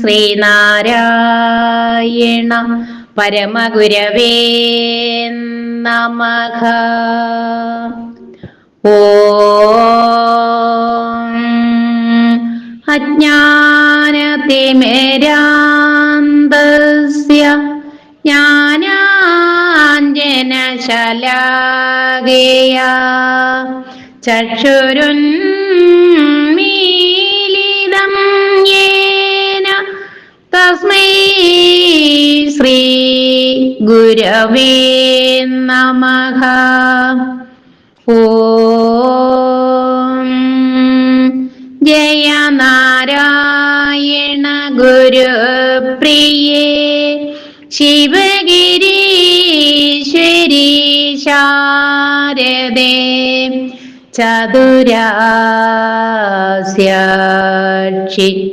ശ്രീനാരായണ പരമഗുരവേ നമഃ ഓ അജ്ഞാനതിമിരാന്തസ്യ ജ്ഞാനാഞ്ജനശലാകേയ ചക്ഷുരുന്മീലിതം ഗുരവേ നമഃ. ഓം. ജയ നാരായണ ഗുരുപ്രിയേ. ശിവഗിരീശ്വരി ശാരദേ ചതുരാസ്യാക്ഷി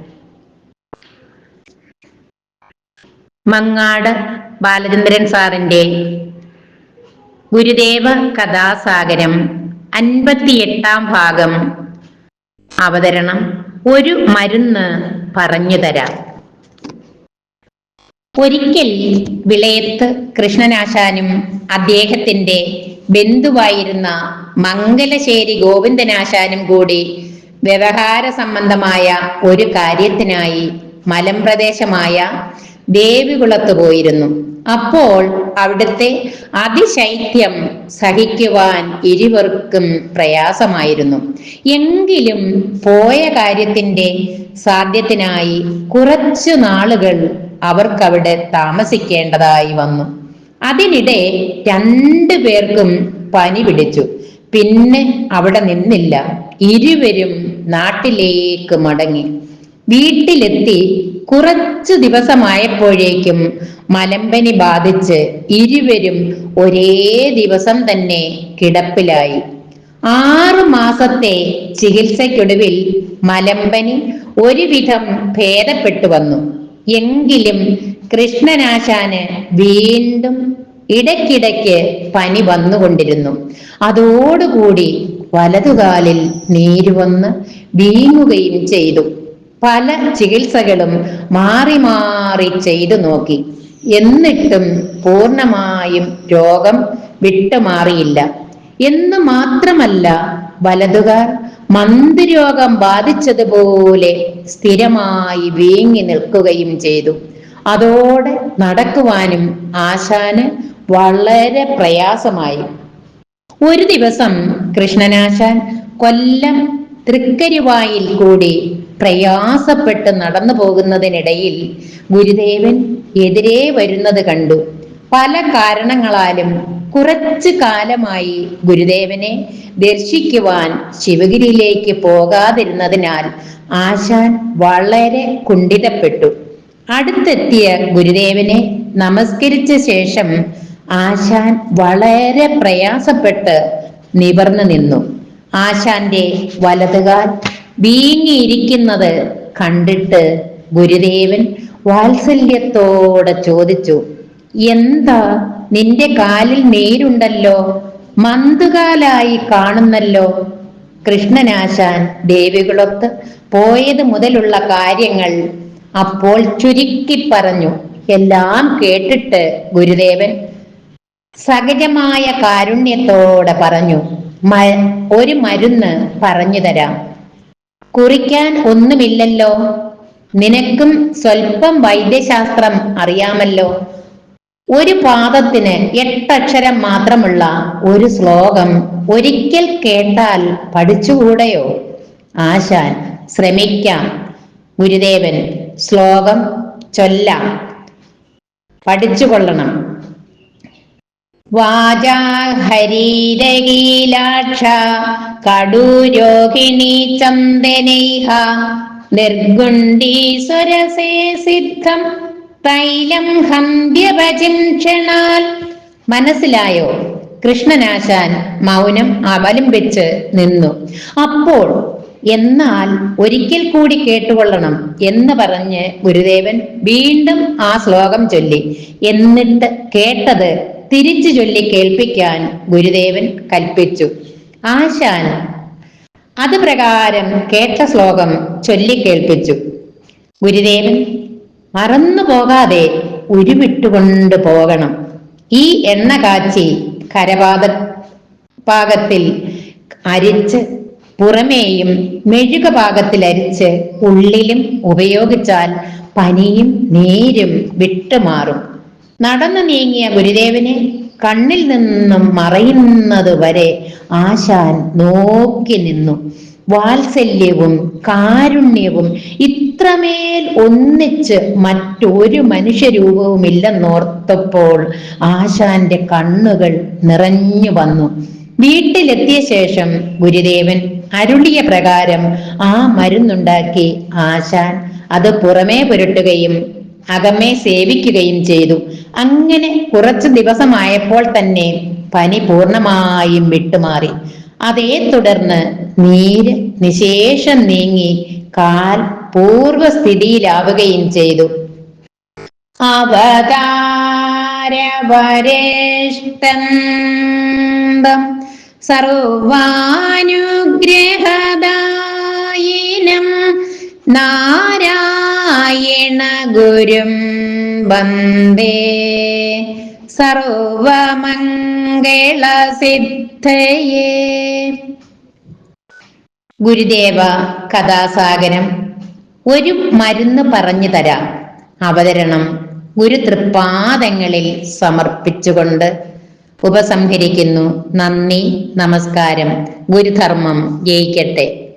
മങ്ങാട് ബാലചന്ദ്രൻ സാറിന്റെ ഗുരുദേവ കഥാസാഗരം അൻപത്തിയെട്ടാം ഭാഗം. അവതരണം ഒരു മരുന്ന് പറഞ്ഞു തരാം. ഒരിക്കൽ വിളയത്ത് കൃഷ്ണനാശാനും അദ്ദേഹത്തിന്റെ ബന്ധുവായിരുന്ന മംഗലശ്ശേരി ഗോവിന്ദനാശാനും കൂടി വ്യവഹാര സംബന്ധമായ ഒരു കാര്യത്തിനായി മലമ്പ്രദേശമായ ദേവികുളത്ത് പോയിരുന്നു. അപ്പോൾ അവിടുത്തെ അതിശൈത്യം സഹിക്കുവാൻ ഇരുവർക്കും പ്രയാസമായിരുന്നു. എങ്കിലും പോയ കാര്യത്തിന്റെ സാധ്യത്തിനായി കുറച്ചു നാളുകൾ അവർക്കവിടെ താമസിക്കേണ്ടതായി വന്നു. അതിനിടെ രണ്ടു പേർക്കും പനി പിടിച്ചു. പിന്നെ അവിടെ നിന്നില്ല. ഇരുവരും നാട്ടിലേക്ക് മടങ്ങി. വീട്ടിലെത്തി കുറച്ചു ദിവസമായപ്പോഴേക്കും മലമ്പനി ബാധിച്ച് ഇരുവരും ഒരേ ദിവസം തന്നെ കിടപ്പിലായി. ആറു മാസത്തെ ചികിത്സയ്ക്കൊടുവിൽ മലമ്പനി ഒരുവിധം ഭേദപ്പെട്ടു വന്നു. എങ്കിലും കൃഷ്ണനാശാന് വീണ്ടും ഇടയ്ക്കിടയ്ക്ക് പനി വന്നുകൊണ്ടിരുന്നു. അതോടുകൂടി വലതുകാലിൽ നീരുവന്ന് വീങ്ങുകയും ചെയ്തു. പല ചികിത്സകളും മാറി മാറി ചെയ്തു നോക്കി. എന്നിട്ടും പൂർണമായും രോഗം വിട്ടുമാറിയില്ല. എന്ന് മാത്രമല്ല വലതുകാർ മന്ദരോഗം ബാധിച്ചതുപോലെ സ്ഥിരമായി വീങ്ങി നിൽക്കുകയും ചെയ്തു. അതോടെ നടക്കുവാനും ആശാന് വളരെ പ്രയാസമായി. ഒരു ദിവസം കൃഷ്ണനാശാൻ കൊല്ലം തൃക്കരിവായിൽ കൂടി പ്രയാസപ്പെട്ട് നടന്നു പോകുന്നതിനിടയിൽ ഗുരുദേവൻ എതിരെ വരുന്നത് കണ്ടു. പല കാരണങ്ങളാലും കുറച്ചു കാലമായി ഗുരുദേവനെ ദർശിക്കുവാൻ ശിവഗിരിയിലേക്ക് പോകാതിരുന്നതിനാൽ ആശാൻ വളരെ കുണ്ഠിതപ്പെട്ടു. അടുത്തെത്തിയ ഗുരുദേവനെ നമസ്കരിച്ച ശേഷം ആശാൻ വളരെ പ്രയാസപ്പെട്ട് നിവർന്നു നിന്നു. ആശാന്റെ വലതുകാൽ വീങ്ങിയിരിക്കുന്നത് കണ്ടിട്ട് ഗുരുദേവൻ വാത്സല്യത്തോടെ ചോദിച്ചു എന്താ നിന്റെ കാലിൽ നീരുണ്ടല്ലോ? മന്തുകാലായി കാണുന്നല്ലോ? കൃഷ്ണനാശാൻ ദേവികുളത്ത് പോയത് മുതലുള്ള കാര്യങ്ങൾ അപ്പോൾ ചുരുക്കി പറഞ്ഞു. എല്ലാം കേട്ടിട്ട് ഗുരുദേവൻ സഹജമായ കാരുണ്യത്തോടെ പറഞ്ഞു ഒരു മരുന്ന് പറഞ്ഞു തരാം. കുറിക്കാൻ ഒന്നുമില്ലല്ലോ. നിനക്കും സ്വൽപ്പം വൈദ്യശാസ്ത്രം അറിയാമല്ലോ. ഒരു പാദത്തിന് എട്ടക്ഷരം മാത്രമുള്ള ഒരു ശ്ലോകം ഒരിക്കൽ കേട്ടാൽ പഠിച്ചുകൂടെയോ? ആശാൻ ശ്രമിക്കാം. ഗുരുദേവൻ ശ്ലോകം ചൊല്ലാം. പഠിച്ചുകൊള്ളണം. വാചാ ഹരീരകീലാക്ഷ കടൂരോഹിണി ചന്ദനൈഹ നിർഗുണ്ടീശ്വരസേ സിദ്ധം തൈലം ഹന്ത്യഭജിക്ഷണാൽ മനസ്സിലായോ? കൃഷ്ണനാശാൻ മൗനം അവലംബിച്ച് നിന്നു. അപ്പോൾ എന്നാൽ ഒരിക്കൽ കൂടി കേട്ടുകൊള്ളണം എന്ന് പറഞ്ഞ് ഗുരുദേവൻ വീണ്ടും ആ ശ്ലോകം ചൊല്ലി. എന്നിട്ട് കേട്ടത് തിരിച്ചു ചൊല്ലി കേൾപ്പിക്കാൻ ഗുരുദേവൻ കൽപ്പിച്ചു. ആശാൻ അത് പ്രകാരം കേട്ട ശ്ലോകം ചൊല്ലിക്കേൾപ്പിച്ചു ഗുരുദേവൻ മറന്നു പോകാതെ ഉരുവിട്ടുകൊണ്ട് പോകണം. ഈ എണ്ണ കാച്ചി കരപാത പാകത്തിൽ അരിച്ച് പുറമേയും മെഴുക പാകത്തിൽ അരിച്ച് ഉള്ളിലും ഉപയോഗിച്ചാൽ പനിയും നീരും വിട്ടുമാറും. നടന്നു നീങ്ങിയ ഗുരുദേവനെ കണ്ണിൽ നിന്നും മറയുന്നത് വരെ ആശാൻ നോക്കി നിന്നു. വാത്സല്യവും കാരുണ്യവും ഇത്രമേൽ ഒന്നിച്ച് മറ്റൊരു മനുഷ്യരൂപവും ഇല്ലെന്നോർത്തപ്പോൾ ആശാന്റെ കണ്ണുകൾ നിറഞ്ഞു വന്നു. വീട്ടിലെത്തിയ ശേഷം ഗുരുദേവൻ അരുളിയ പ്രകാരം ആ മരുന്നുണ്ടാക്കി ആശാൻ അത് പുറമേ പുരട്ടുകയും അകമേ സേവിക്കുകയും ചെയ്തു. അങ്ങനെ കുറച്ചു ദിവസമായപ്പോൾ തന്നെ പനി പൂർണമായും വിട്ടുമാറി. അതേ തുടർന്ന് നീര് നിശേഷം നീങ്ങി കാൽ പൂർവസ്ഥിതിയിലാവുകയും ചെയ്തു. അവതാരവരേഷ്ടം സർവാനുഗ്രഹദായിനം നാരായണ ഗുരും വന്ദേ. സർവമംഗളസിദ്ധയേ. ഗുരുദേവ കഥാസാഗരം. ഒരു മരുന്ന് പറഞ്ഞു തരാം. അവതരണം ഗുരു സമർപ്പിച്ചുകൊണ്ട് ഉപസംഹരിക്കുന്നു. നന്ദി നമസ്കാരം. ഗുരുധർമ്മം ജയിക്കട്ടെ.